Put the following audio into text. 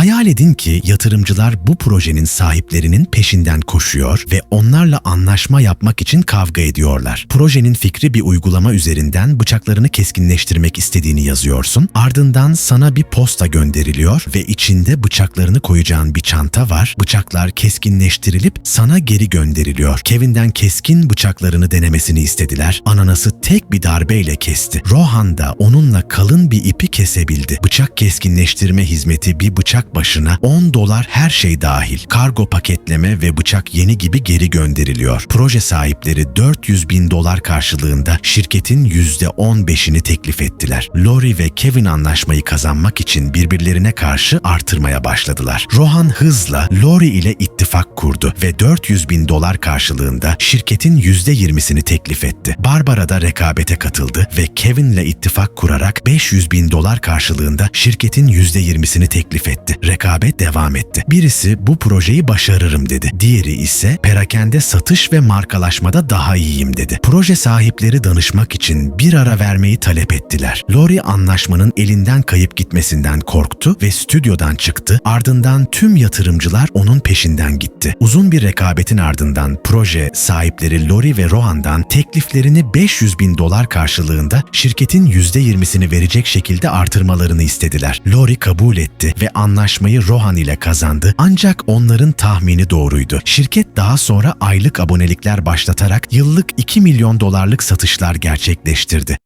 Hayal edin ki yatırımcılar bu projenin sahiplerinin peşinden koşuyor ve onlarla anlaşma yapmak için kavga ediyorlar. Projenin fikri bir uygulama üzerinden bıçaklarını keskinleştirmek istediğini yazıyorsun. Ardından sana bir posta gönderiliyor ve içinde bıçaklarını koyacağın bir çanta var. Bıçaklar keskinleştirilip sana geri gönderiliyor. Kevin'den keskin bıçaklarını denemesini istediler. Ananası tek bir darbeyle kesti. Rohan da onunla kalın bir ipi kesebildi. Bıçak keskinleştirme hizmeti bir bıçak başına 10 dolar her şey dahil. Kargo paketleme ve bıçak yeni gibi geri gönderiliyor. Proje sahipleri 400 bin dolar karşılığında şirketin %15'ini teklif ettiler. Lori ve Kevin anlaşmayı kazanmak için birbirlerine karşı artırmaya başladılar. Rohan hızla Lori ile ittifak kurdu ve 400 bin dolar karşılığında şirketin %20'sini teklif etti. Barbara da rekabete katıldı ve Kevin'le ittifak kurarak 500 bin dolar karşılığında şirketin %20'sini teklif etti. Rekabet devam etti. Birisi bu projeyi başarırım dedi. Diğeri ise perakende satış ve markalaşmada daha iyiyim dedi. Proje sahipleri danışmak için bir ara vermeyi talep ettiler. Lori anlaşmanın elinden kayıp gitmesinden korktu ve stüdyodan çıktı. Ardından tüm yatırımcılar onun peşinden gitti. Uzun bir rekabetin ardından proje sahipleri Lori ve Rohan'dan tekliflerini 500 bin dolar karşılığında şirketin %20'sini verecek şekilde artırmalarını istediler. Lori kabul etti ve anlaşmayı Rohan ile kazandı ancak onların tahmini doğruydu. Şirket daha sonra aylık abonelikler başlatarak yıllık 2 milyon dolarlık satışlar gerçekleştirdi.